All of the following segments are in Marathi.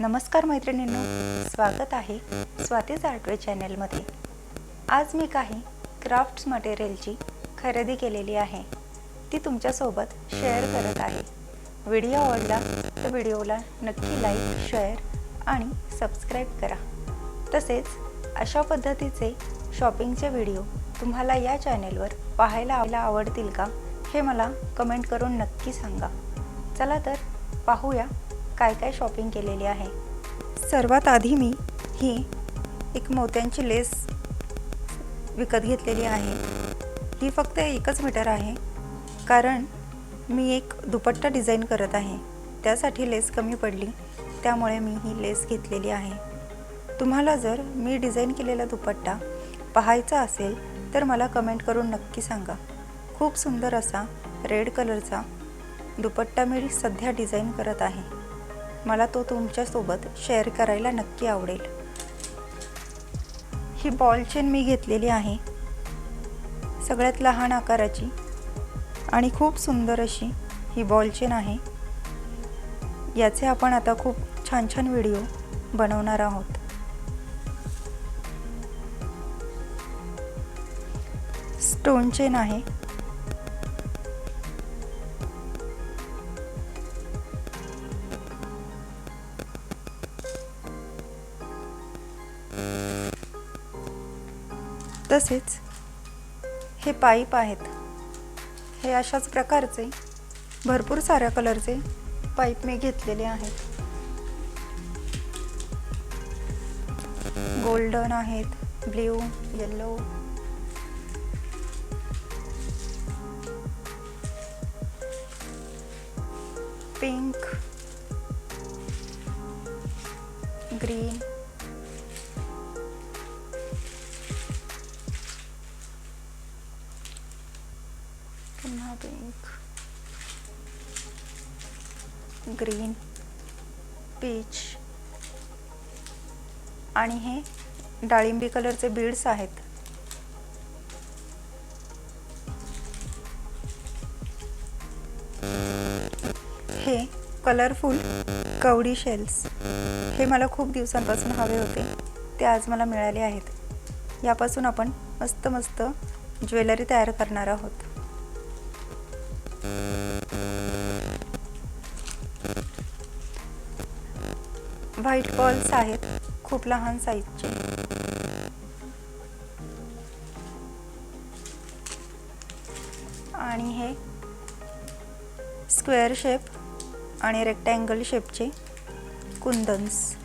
नमस्कार मैत्रिणींनो स्वागत आहे स्वातीज आर्टवे चॅनेलमध्ये. आज मी काही क्राफ्ट्स मटेरियलची खरेदी केलेली आहे. ती तुमच्यासोबत शेअर करत आहे. व्हिडिओ आवडला तर व्हिडिओला नक्की लाईक शेअर आणि सबस्क्राईब करा. तसेच अशा पद्धतीचे शॉपिंगचे व्हिडिओ तुम्हाला या चॅनेलवर पाहायला आवडतील का हे मला कमेंट करून नक्की सांगा. चला तर पाहूया काय काय शॉपिंग केलेली आहे? सर्वात आधी मी ही एक मोत्यांची लेस विकत घेतलेली आहे. ही फक्त एकच मीटर आहे कारण मी एक दुपट्टा डिझाईन करत आहे. त्यासाठी लेस कमी पडली त्यामुळे मी ही लेस घेतलेली आहे. तुम्हाला जर मी डिझाईन केलेला दुपट्टा पाहायचा असेल तर मला कमेंट करून नक्की सांगा. खूप सुंदर असा रेड कलरचा दुपट्टा मी सध्या डिझाईन करत आहे. मला तो तुमच्यासोबत शेअर करायला नक्की आवडेल. ही बॉल चेन मी घेतलेली आहे. सगळ्यात लहान आकाराची आणि खूप सुंदर अशी ही बॉल चेन आहे. याचे आपण आता खूप छान छान व्हिडिओ बनवणार आहोत. स्टोन चेन आहे. तसेच हे पाईप आहेत. हे अशाच प्रकारचे भरपूर साऱ्या कलरचे पाईप मी घेतलेले आहेत. गोल्डन आहेत blue yellow. Pink green. Pink green peach आणि हे डाळिंबी कलरचे बीड्स आहेत. हे कलरफुल कवडी शेल्स हे मला खूप दिवसांपासून हवे होते. ते आज मला मिळाले आहेत. यापासून आपण मस्त मस्त ज्वेलरी तयार करणार आहोत. व्हाईट बॉल्स आहेत खूप लहान साईजचे. आणि हे स्क्वेअर शेप आणि रेक्टँगल शेपचे कुंदन्स.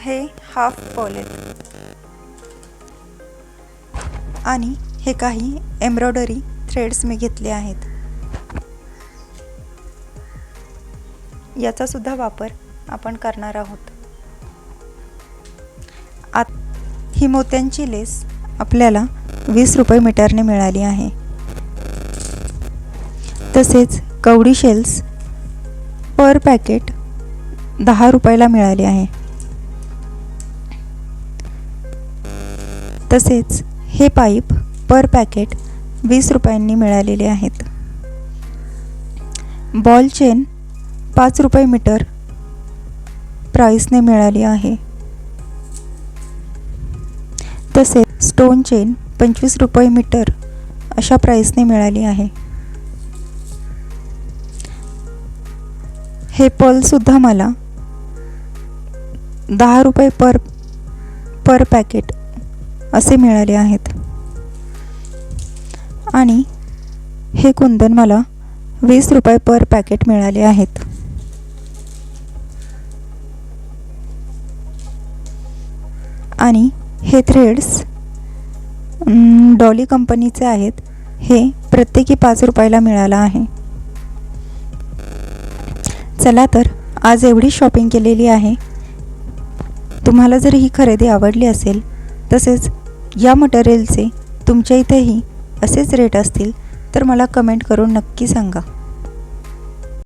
हे हाफ बॉल आहेत. आणि हे काही एम्ब्रॉयडरी थ्रेड्स मी घेतले आहेत. याचासुद्धा वापर आपण करणार आहोत. आत ही मोत्यांची लेस आपल्याला वीस रुपये मीटरने मिळाली आहे. तसेच कवडी शेल्स पर पॅकेट दहा रुपयाला मिळाली आहे. तसेच हे पाईप पर पॅकेट वीस रुपयांनी मिळालेले आहेत. बॉल चेन पाच रुपये मीटर प्राईसने मिळाली आहे. तसेच स्टोन चेन पंचवीस रुपये मीटर अशा प्राईसने मिळाली आहे. हे पलसुद्धा मला दहा रुपये पर पर पॅकेट असे मिळाले आहेत. आणि हे कुंदन मला वीस रुपये पर पॅकेट मिळाले आहेत. आणि हे थ्रेड्स डॉली कंपनीचे आहेत हे प्रत्येकी पाच रुपयाला मिळालं आहे. चला तर आज एवढी शॉपिंग केलेली आहे. तुम्हाला जर ही खरेदी आवडली असेल तसेच या मटेरियलचे तुमच्या इथेही असेच रेट असतील तर मला कमेंट करून नक्की सांगा.